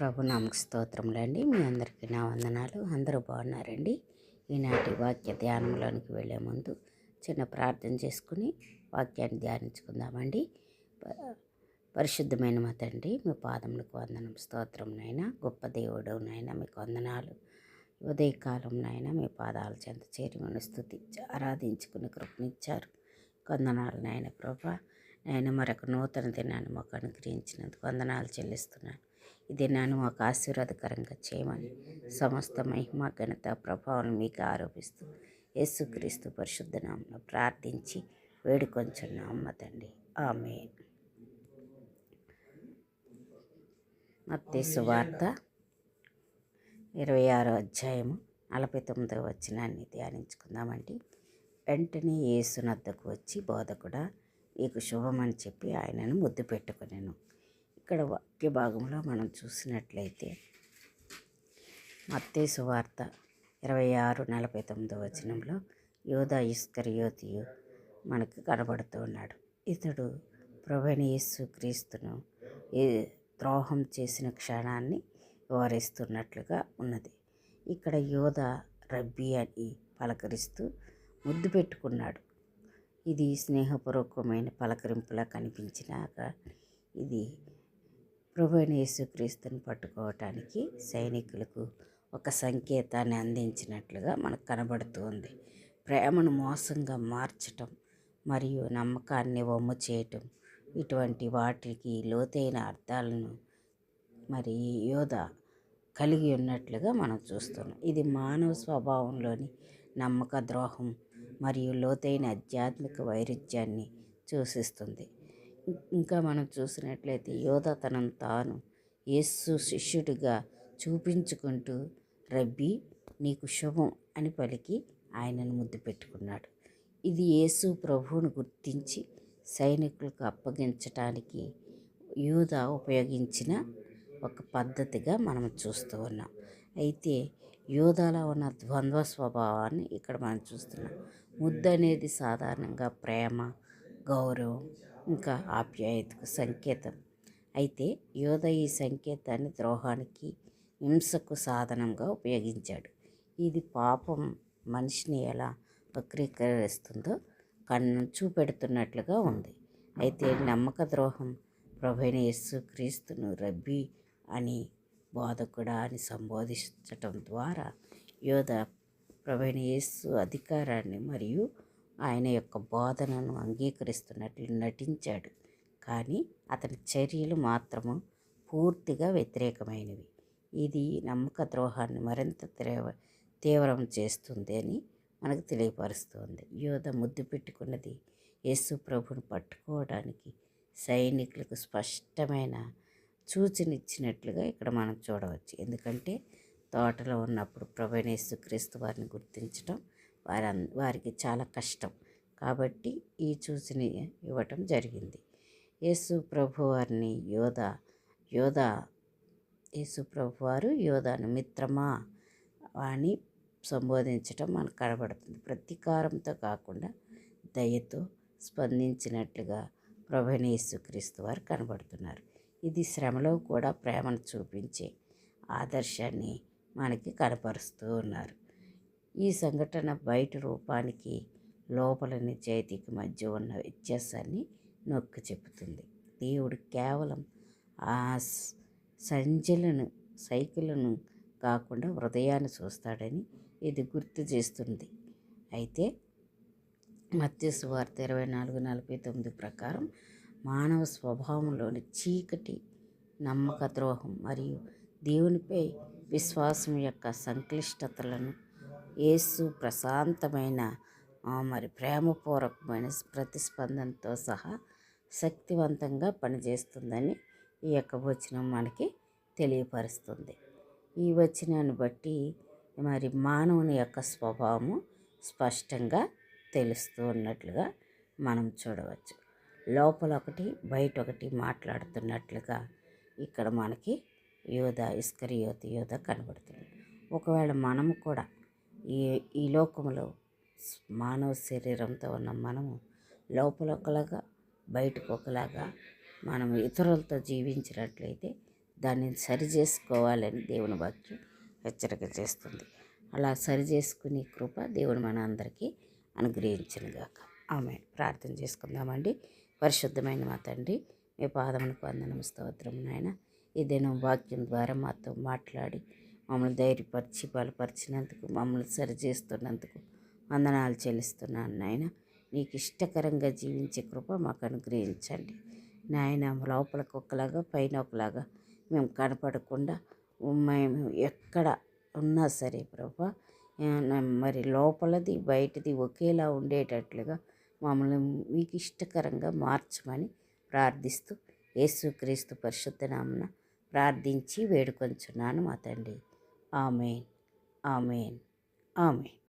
ప్రభు నామకు స్తోత్రములండి. మీ అందరికీ నా వందనాలు. అందరూ బాగున్నారండి? ఈనాటి వాక్య ధ్యానంలోనికి వెళ్ళే ముందు చిన్న ప్రార్థన చేసుకుని వాక్యాన్ని ధ్యానించుకుందామండి. ప- పరిశుద్ధమైన మా తండ్రి మీ పాదములకు వందనం. స్తోత్రం నాయన. గొప్ప దేవుడు నాయన మీకు వందనాలు. ఉదయకాలం నాయన మీ పాదాల చెంత చేరి స్థుతి స్థుతించి ఆరాధించుకుని కృపనిచ్చారు. వందనాలు నాయన ప్రభా. నాయన మరొక నూతన దినాన్ని మాకు అనుగ్రహించినందుకు వందనాలు చెల్లిస్తున్నాను. ఈ దినాన్ని మాకు ఆశీర్వాదకరంగా చేయమని సమస్త మహిమ ఘనత ప్రభావం మీకు ఆరోపిస్తూ యేసుక్రీస్తు పరిశుద్ధ ప్రార్థించి వేడుకొంచున్నాం అమ్మ తండ్రి. ఆమె మత్తే సువార్త ఇరవై ఆరో అధ్యాయము నలభై తొమ్మిదవ వచనాన్ని ధ్యానించుకుందామండి. వెంటనే యేసునద్దకు వచ్చి బోధకుడా నీకు శుభమని చెప్పి ఆయనను ముద్దు పెట్టుకునేను. ఇక్కడ వాక్య భాగంలో మనం చూసినట్లయితే మత్తే సువార్త ఇరవై ఆరు నలభై తొమ్మిదవ వచనంలో యోధా ఇస్కరియోతియు మనకు కనబడుతూ ఉన్నాడు. ఇతడు ప్రభుని యేసు క్రీస్తును ద్రోహం చేసిన క్షణాన్ని వివరిస్తున్నట్లుగా ఉన్నది. ఇక్కడ యోధ రబ్బీ అని పలకరిస్తూ ముద్దు పెట్టుకున్నాడు. ఇది స్నేహపూర్వకమైన పలకరింపులా కనిపించినాక ఇది ప్రభుని యేసుక్రీస్తుని పట్టుకోవటానికి సైనికులకు ఒక సంకేతాన్ని అందించినట్లుగా మనకు కనబడుతుంది. ప్రేమను మోసంగా మార్చటం మరియు నమ్మకాన్ని వమ్ము చేయటం ఇటువంటి వాటికి లోతైన అర్థాలను మరి యోధ కలిగి ఉన్నట్లుగా మనం చూస్తున్నాం. ఇది మానవ స్వభావంలోని నమ్మక ద్రోహం మరియు లోతైన ఆధ్యాత్మిక వైరుధ్యాన్ని సూచిస్తుంది. ఇంకా మనం చూసినట్లయితే యోధ తనను తాను యేసు శిష్యుడిగా చూపించుకుంటూ రబ్బీ నీకు శుభం అని పలికి ఆయనను ముద్దు పెట్టుకున్నాడు. ఇది యేసు ప్రభువును గుర్తించి సైనికులకు అప్పగించటానికి యూద ఉపయోగించిన ఒక పద్ధతిగా మనం చూస్తూ ఉన్నాం. అయితే యూదాలో ఉన్న ద్వంద్వ స్వభావాన్ని ఇక్కడ మనం చూస్తున్నాం. ముద్దు అనేది సాధారణంగా ప్రేమ గౌరవం ఇంకా ఆప్యాయతకు సంకేతం. అయితే యోధ ఈ సంకేతాన్ని ద్రోహానికి హింసకు సాధనంగా ఉపయోగించాడు. ఇది పాపం మనిషిని ఎలా వక్రీకరిస్తుందో కన్ను చూపెడుతున్నట్లుగా ఉంది. అయితే నమ్మక ద్రోహం ప్రభైన యేసు క్రీస్తును రబ్బీ అని బోధకుడా అని సంబోధించటం ద్వారా యోధ ప్రభైన యేసు అధికారాన్ని మరియు ఆయన యొక్క బోధనను అంగీకరిస్తున్నట్లు నటించాడు. కానీ అతని చర్యలు మాత్రము పూర్తిగా వ్యతిరేకమైనవి. ఇది నమ్మక ద్రోహాన్ని మరింత తీవ్ర తీవ్రం చేస్తుంది అని మనకు తెలియపరుస్తుంది. యోధ ముద్దు పెట్టుకున్నది యేసు ప్రభుని పట్టుకోవడానికి సైనికులకు స్పష్టమైన సూచనిచ్చినట్లుగా ఇక్కడ మనం చూడవచ్చు. ఎందుకంటే తోటలో ఉన్నప్పుడు ప్రభనేసు క్రీస్తు వారిని గుర్తించడం వారి వారికి చాలా కష్టం. కాబట్టి ఈ చూసిని ఇవ్వటం జరిగింది. యేసు ప్రభు వారిని యోధ యోధ యేసు ప్రభు వారు యోధాను మిత్రమా అని సంబోధించటం మనకు కనబడుతుంది. ప్రతీకారంతో కాకుండా దయతో స్పందించినట్లుగా ప్రభుని యేసుక్రీస్తు వారు కనబడుతున్నారు. ఇది శ్రమలో కూడా ప్రేమను చూపించే ఆదర్శాన్ని మనకి కనపరుస్తూ ఉన్నారు. ఈ సంఘటన బయట రూపానికి లోపల నిజాయితీకి మధ్య ఉన్న వ్యత్యాసాన్ని నొక్కి చెబుతుంది. దేవుడు కేవలం ఆ సంజలను సైకిలను కాకుండా హృదయాన్ని చూస్తాడని ఇది గుర్తు చేస్తుంది. అయితే మత్స్యవార్త ఇరవై నాలుగు నలభై తొమ్మిది ప్రకారం మానవ స్వభావంలోని చీకటి నమ్మక ద్రోహం మరియు దేవునిపై విశ్వాసం యొక్క సంక్లిష్టతలను యేసు ప్రశాంతమైన మరి ప్రేమపూర్వకమైన ప్రతిస్పందనతో సహా శక్తివంతంగా పనిచేస్తుందని ఈ యొక్క వచనం మనకి తెలియపరుస్తుంది. ఈ వచనాన్ని బట్టి మరి మానవుని యొక్క స్వభావము స్పష్టంగా తెలుస్తూ ఉన్నట్లుగా మనం చూడవచ్చు. లోపల ఒకటి బయట ఒకటి మాట్లాడుతున్నట్లుగా ఇక్కడ మనకి యోధ ఇస్కరియోతి యోధ కనబడుతుంది. ఒకవేళ మనము కూడా ఈ ఈ లోకంలో మానవ శరీరంతో ఉన్న మనము లోపల ఒకలాగా బయటకు ఒకలాగా మనం ఇతరులతో జీవించినట్లయితే దాన్ని సరి చేసుకోవాలని దేవుని వాక్యం హెచ్చరిక చేస్తుంది. అలా సరి చేసుకునే కృప దేవుడు మన అందరికీ అనుగ్రహించినగాక. ఆమె ప్రార్థన చేసుకుందామండి. పరిశుద్ధమైన మా తండ్రి మీ పాదములకు అందనం స్తోత్రం నాయన. ఈ దినం వాక్యం ద్వారా మాతో మాట్లాడి మమ్మల్ని ధైర్యపరిచి బలపరిచినందుకు మమ్మల్ని సరిచేస్తున్నందుకు వందనాలు చెల్లిస్తున్నాను నాయన. నీకు ఇష్టకరంగా జీవించే కృప మాకు అనుగ్రహించండి. నాయన లోపలికి ఒకలాగా పైన ఒకలాగా మేము కనపడకుండా మేము ఎక్కడ ఉన్నా సరే ప్రభా మరి లోపలది బయటది ఒకేలా ఉండేటట్లుగా మమ్మల్ని మీకు ఇష్టకరంగా మార్చమని ప్రార్థిస్తూ యేసుక్రీస్తు పరిశుద్ధ నామన ప్రార్థించి వేడుకొంచున్నాను మా తండ్రి. ആമേൻ ആമേൻ ആമേൻ